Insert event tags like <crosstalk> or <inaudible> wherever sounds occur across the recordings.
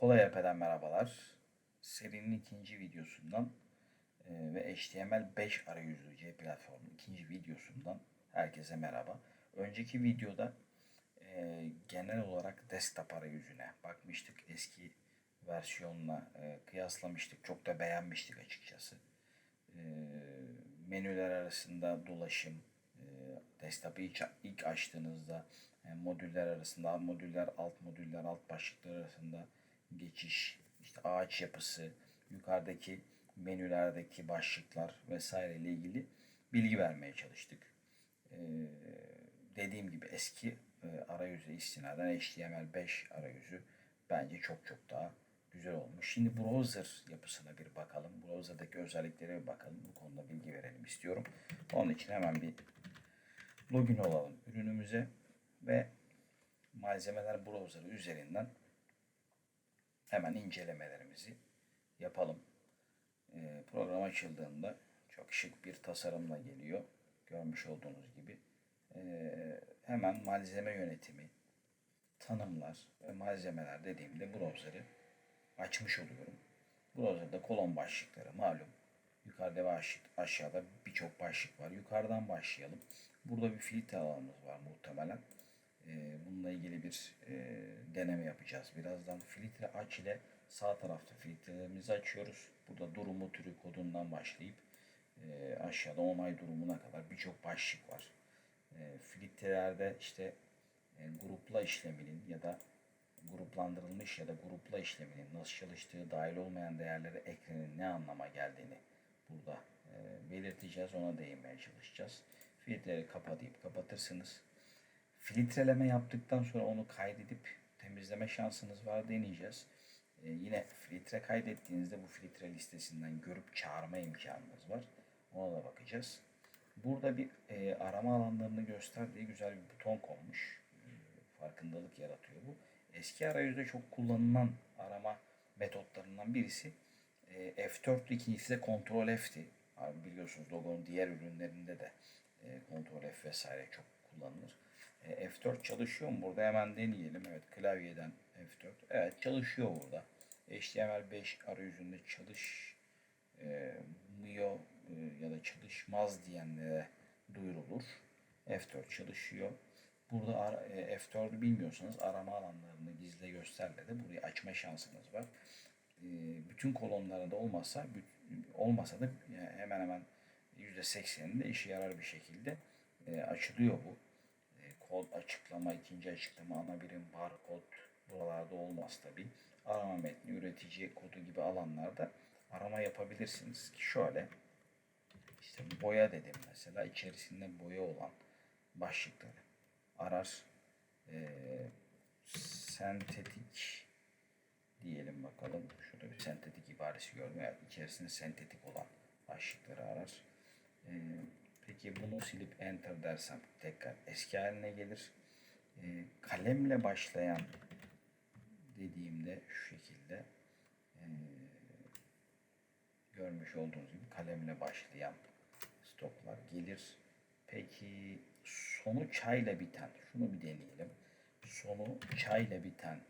Kolay Alp'den merhabalar. Serinin ikinci videosundan e, ve HTML5 arayüzlü C platformu ikinci videosundan herkese merhaba. Önceki videoda e, genel olarak desktop arayüzüne bakmıştık. Eski versiyonla e, kıyaslamıştık. Çok da beğenmiştik açıkçası. E, menüler arasında dolaşım, e, desktop'ı ilk, ilk açtığınızda e, modüller arasında, modüller, alt modüller, alt başlıklar arasında geçiş, işte ağaç yapısı, yukarıdaki menülerdeki başlıklar vesaire ile ilgili bilgi vermeye çalıştık. Ee, dediğim gibi eski e, arayüze istinaden HTML5 arayüzü bence çok çok daha güzel olmuş. Şimdi browser yapısına bir bakalım. Browser'daki özelliklere bir bakalım. Bu konuda bilgi verelim istiyorum. Onun için hemen bir login olalım ürünümüze ve malzemeler browser üzerinden hemen incelemelerimizi yapalım. E, program açıldığında çok şık bir tasarımla geliyor. Görmüş olduğunuz gibi. E, hemen malzeme yönetimi, tanımlar ve malzemeler dediğimde browser'ı açmış oluyorum. Browser'da kolon başlıkları malum. Yukarıda ve aşağıda birçok başlık var. Yukarıdan başlayalım. Burada bir filtre alanımız var muhtemelen. Ee, bununla ilgili bir e, deneme yapacağız. Birazdan filtre aç ile sağ tarafta filtrelerimizi açıyoruz. Burada durumu türü kodundan başlayıp e, aşağıda onay durumuna kadar birçok başlık var. E, filtrelerde işte grupla işleminin ya da gruplandırılmış ya da grupla işleminin nasıl çalıştığı dahil olmayan değerlere eklenin ne anlama geldiğini burada belirteceğiz. Ona değinmeye çalışacağız. Filtreleri kapa deyip kapatırsınız filtreleme yaptıktan sonra onu kaydedip temizleme şansınız var deneyeceğiz. Ee, yine filtre kaydettiğinizde bu filtre listesinden görüp çağırma imkanınız var. Ona da bakacağız. Burada bir e, arama alanlarını gösterdiği güzel bir buton konmuş. E, farkındalık yaratıyor bu. Eski arayüzde çok kullanılan arama metotlarından birisi e, F4 ikincisi de Ctrl F'ti. Abi biliyorsunuz logonun diğer ürünlerinde de e, Ctrl F vesaire çok kullanılır. E, F4 çalışıyor mu? Burada hemen deneyelim. Evet klavyeden F4. Evet çalışıyor burada. HTML5 arayüzünde çalışmıyor e, ya da çalışmaz diyenlere duyurulur. F4 çalışıyor. Burada e, F4'ü bilmiyorsanız arama alanlarını gizle gösterle de burayı açma şansınız var. Bütün kolonlarda olmasa olmasa da hemen hemen %80'inde işe yarar bir şekilde açılıyor bu kod açıklama, ikinci açıklama, ana birim, barkod buralarda olmaz tabi. Arama metni, üretici kodu gibi alanlarda arama yapabilirsiniz ki şöyle işte boya dedim mesela içerisinde boya olan başlıkları arar e, sentetik diyelim bakalım. Şurada bir sentetik ibaresi gördüm. Yani içerisinde sentetik olan başlıkları arar. E, Peki bunu silip enter dersem tekrar eski haline gelir. E, kalemle başlayan dediğimde şu şekilde e, görmüş olduğunuz gibi kalemle başlayan stoklar gelir. Peki sonu çayla biten şunu bir deneyelim. Sonu çayla biten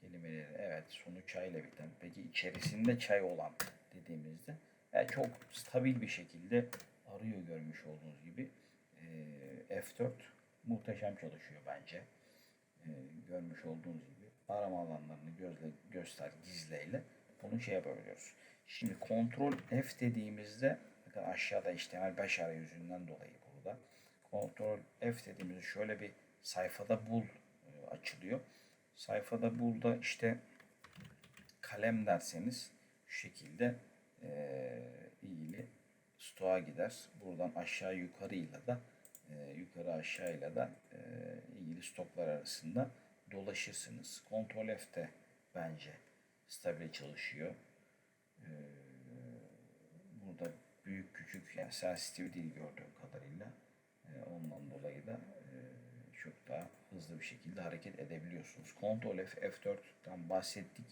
kelimeleri evet sonu çayla biten peki içerisinde çay olan dediğimizde yani çok stabil bir şekilde arıyor görmüş olduğunuz gibi. E, F4 muhteşem çalışıyor bence. E, görmüş olduğunuz gibi arama alanlarını gözle, göster gizleyle bunu şey yapabiliyoruz. Şimdi kontrol F dediğimizde bakın aşağıda HTML5 arayüzünden dolayı burada. Kontrol F dediğimizde şöyle bir sayfada bul e, açılıyor. Sayfada bulda işte kalem derseniz şu şekilde e, ilgili stoğa gider. Buradan aşağı yukarıyla da e, yukarı aşağıyla da e, ilgili stoklar arasında dolaşırsınız. Ctrl F'te bence stabil çalışıyor. E, burada büyük küçük yani sensitive değil gördüğüm kadarıyla. E, ondan dolayı da e, çok daha hızlı bir şekilde hareket edebiliyorsunuz. Ctrl F, F4'ten bahsettik.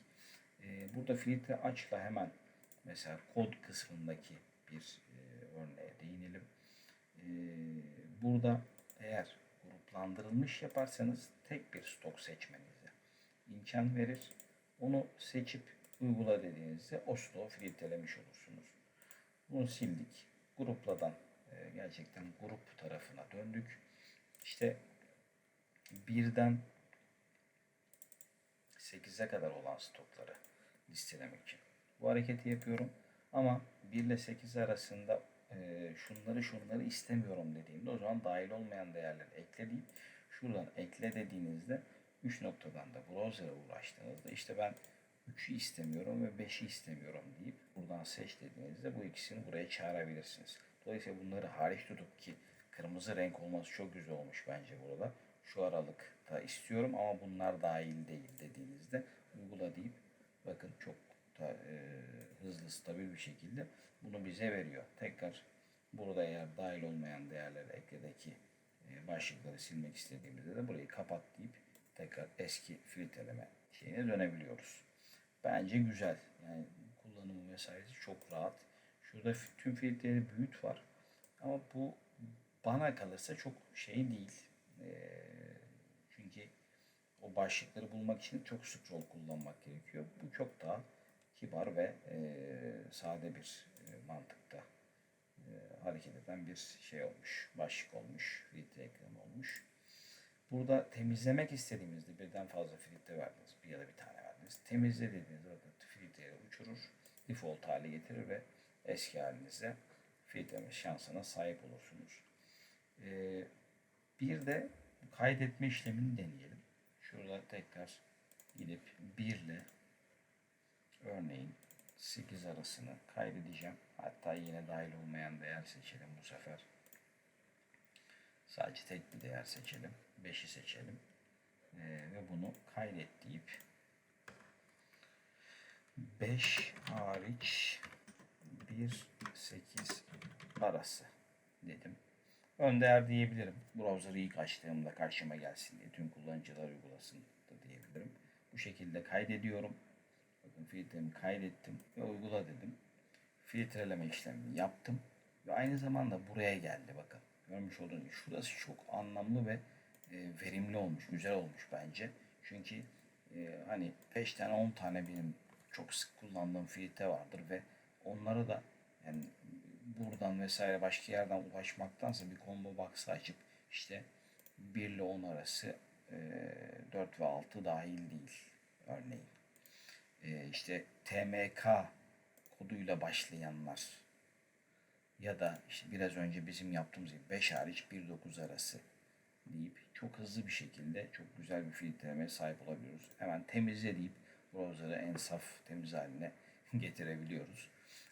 E, burada filtre açla hemen mesela kod kısmındaki bir e, örneğe değinelim. E, burada eğer gruplandırılmış yaparsanız tek bir stok seçmenize imkan verir. Onu seçip uygula dediğinizde o stoğu filtrelemiş olursunuz. Bunu sildik. Grupladan e, gerçekten grup tarafına döndük. İşte birden 8'e kadar olan stokları listelemek için. Bu hareketi yapıyorum. Ama 1 ile 8 arasında e, şunları şunları istemiyorum dediğimde o zaman dahil olmayan değerleri ekle deyip şuradan ekle dediğinizde 3 noktadan da browser'a ulaştığınızda işte ben 3'ü istemiyorum ve 5'i istemiyorum deyip buradan seç dediğinizde bu ikisini buraya çağırabilirsiniz. Dolayısıyla bunları hariç tutup ki kırmızı renk olması çok güzel olmuş bence burada. Şu aralıkta istiyorum ama bunlar dahil değil dediğinizde uygula deyip bakın çok da, e, hızlı stabil bir şekilde bunu bize veriyor. Tekrar burada eğer dahil olmayan değerleri ekledeki e, başlıkları silmek istediğimizde de burayı kapat deyip tekrar eski filtreleme şeyine dönebiliyoruz. Bence güzel. Yani kullanımı vesairesi çok rahat. Şurada tüm filtreleri büyüt var. Ama bu bana kalırsa çok şey değil. E, çünkü o başlıkları bulmak için çok scroll kullanmak gerekiyor. Bu çok daha kibar ve e, sade bir e, mantıkta e, hareket eden bir şey olmuş. Başlık olmuş. Filtre ekranı olmuş. Burada temizlemek istediğimizde birden fazla filtre verdiniz. Bir ya da bir tane verdiniz. Temizle dediğinizde filtreyi uçurur. Default hale getirir ve eski halinize filtreleme şansına sahip olursunuz. Ee, bir de kaydetme işlemini deneyelim. Şurada tekrar gidip 1 ile örneğin 8 arasını kaydedeceğim. Hatta yine dahil olmayan değer seçelim bu sefer. Sadece tek bir değer seçelim. 5'i seçelim. Ee, ve bunu kaydet deyip 5 hariç 1 8 arası dedim. Ön değer diyebilirim. Browser'ı ilk açtığımda karşıma gelsin diye tüm kullanıcılar uygulasın da diyebilirim. Bu şekilde kaydediyorum. Filtremi kaydettim ve uygula dedim. Filtreleme işlemini yaptım. Ve aynı zamanda buraya geldi bakın. Görmüş olduğunuz gibi şurası çok anlamlı ve e, verimli olmuş, güzel olmuş bence. Çünkü e, hani 5 tane 10 tane benim çok sık kullandığım filtre vardır ve onları da yani buradan vesaire başka yerden ulaşmaktansa bir combo box açıp işte 1 ile 10 arası e, 4 ve 6 dahil değil örneğin. E, işte TMK koduyla başlayanlar ya da işte biraz önce bizim yaptığımız gibi 5 hariç 1-9 arası deyip çok hızlı bir şekilde çok güzel bir filtreleme sahip olabiliyoruz. Hemen temizle deyip browser'ı en saf temiz haline <laughs> getirebiliyoruz.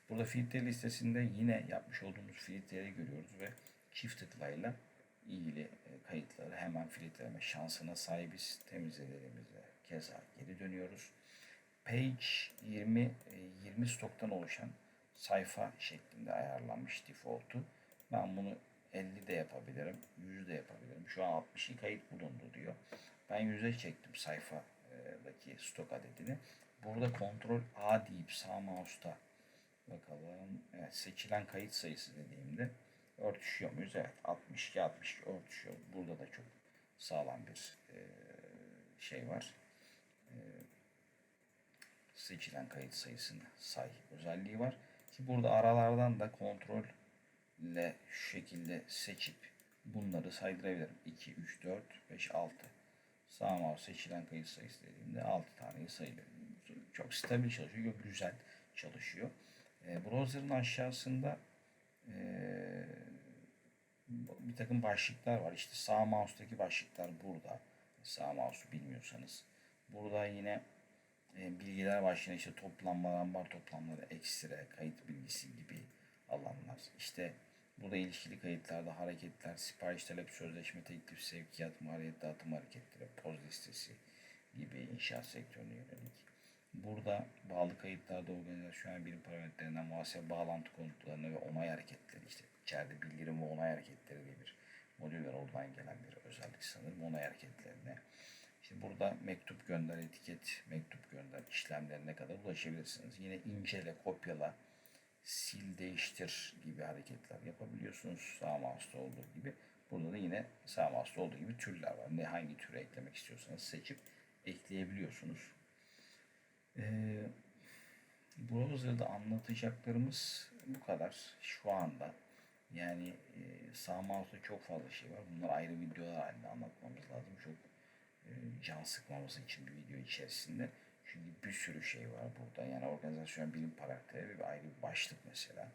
Burada filtre listesinde yine yapmış olduğumuz filtreleri görüyoruz ve çift tıklayla ilgili e, kayıtları hemen filtreleme şansına sahibiz. Temizlediğimizde keza geri dönüyoruz. Page 20 20 stoktan oluşan sayfa şeklinde ayarlanmış default'u. Ben bunu 50 de yapabilirim, 100 de yapabilirim. Şu an 62 kayıt bulundu diyor. Ben 100'e çektim sayfadaki stok adedini. Burada kontrol A deyip sağ mouse'ta bakalım. Evet, seçilen kayıt sayısı dediğimde örtüşüyor muyuz? Evet 62 62 örtüşüyor. Burada da çok sağlam bir e, şey var. Seçilen kayıt sayısını say özelliği var. Ki burada aralardan da kontrol ile şu şekilde seçip bunları saydırabilirim. 2, 3, 4, 5, 6. Sağ mouse seçilen kayıt sayısı dediğimde 6 taneyi sayabilirim. Çok stabil çalışıyor, çok güzel çalışıyor. E, browser'ın aşağısında e, bir takım başlıklar var. İşte sağ mouse'daki başlıklar burada. Sağ mouse'u bilmiyorsanız. Burada yine bilgiler başlığına işte toplanmalar, ambar toplamları, ekstra, kayıt bilgisi gibi alanlar. İşte burada ilişkili kayıtlarda hareketler, sipariş talep, sözleşme, teklif, sevkiyat, maliyet, dağıtım hareketleri, poz listesi gibi inşaat sektörüne yönelik. Burada bağlı kayıtlarda organizasyonel birim parametrelerinden muhasebe bağlantı konutlarına ve onay hareketleri işte içeride bildirim ve onay hareketleri diye bir modül var. Oradan gelen bir özellik sanırım onay hareketlerine. İşte burada mektup gönder, etiket, mektup gönder işlemlerine kadar ulaşabilirsiniz. Yine incele, kopyala, sil, değiştir gibi hareketler yapabiliyorsunuz. Sağ mouse'da olduğu gibi. Burada da yine sağ mouse'da olduğu gibi türler var. Ne hangi türü eklemek istiyorsanız seçip ekleyebiliyorsunuz. Ee, browser'da anlatacaklarımız bu kadar şu anda. Yani e, sağ mouse'da çok fazla şey var. Bunlar ayrı videolar halinde e, can sıkmaması için bir video içerisinde. Çünkü bir sürü şey var burada. Yani organizasyon bilim ve bir ayrı bir başlık mesela.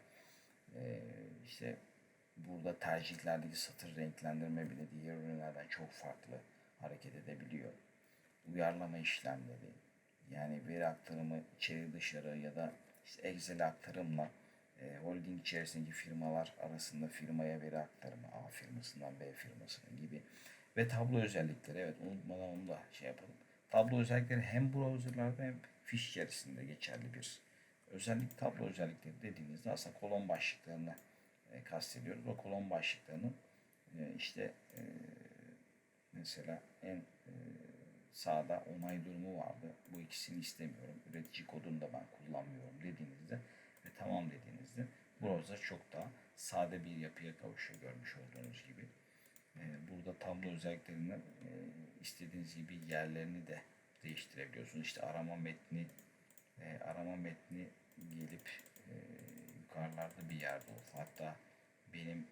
E, işte burada tercihlerdeki satır renklendirme bile diğer ürünlerden çok farklı hareket edebiliyor. Uyarlama işlemleri, yani veri aktarımı içeri dışarı ya da işte Excel aktarımla e, holding içerisindeki firmalar arasında firmaya veri aktarımı A firmasından B firmasına gibi ve tablo özellikleri evet unutmadan onu da şey yapalım. Tablo özellikleri hem browserlarda hem fiş içerisinde geçerli bir özellik. Tablo özellikleri dediğimizde aslında kolon başlıklarını e, kastediyoruz. O kolon başlıklarının e, işte e, mesela en e, sağda onay durumu vardı. Bu ikisini istemiyorum. Üretici kodunu da ben kullanmıyorum dediğinizde ve tamam dediğinizde browser çok daha sade bir yapıya kavuşuyor görmüş olduğunuz gibi. Ee, burada tablo özelliklerini e, istediğiniz gibi yerlerini de değiştirebiliyorsunuz. İşte arama metni e, arama metni gelip e, yukarılarda bir yerde olsun. Hatta benim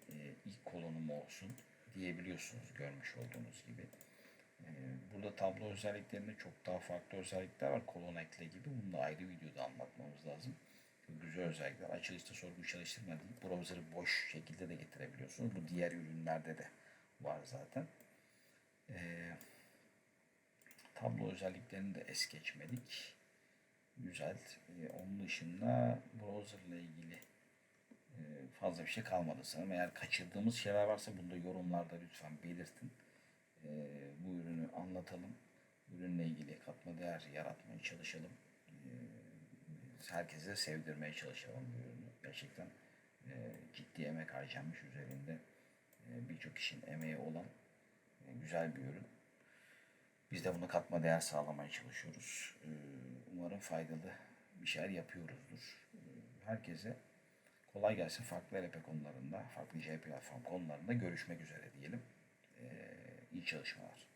ilk kolonum olsun diyebiliyorsunuz görmüş olduğunuz gibi. Burada tablo özelliklerinde çok daha farklı özellikler var. Kolon ekle gibi. Bunu da ayrı videoda anlatmamız lazım. Güzel özellikler. Açılışta sorgu çalıştırma deyip browser'ı boş şekilde de getirebiliyorsunuz. Bu diğer ürünlerde de var zaten. Ee, tablo özelliklerini de es geçmedik. Güzel. Ee, onun dışında browser ile ilgili e, fazla bir şey kalmadı sanırım. Eğer kaçırdığımız şeyler varsa bunu da yorumlarda lütfen belirtin e, bu ürünü anlatalım. Ürünle ilgili katma değer yaratmaya çalışalım. E, herkese sevdirmeye çalışalım bu ürünü. Gerçekten e, ciddi emek harcanmış üzerinde birçok kişinin emeği olan e, güzel bir ürün. Biz de buna katma değer sağlamaya çalışıyoruz. E, umarım faydalı bir şeyler yapıyoruzdur. E, herkese kolay gelsin. Farklı RP konularında, farklı J platform konularında görüşmek üzere diyelim. Ee, iyi çalışmalar.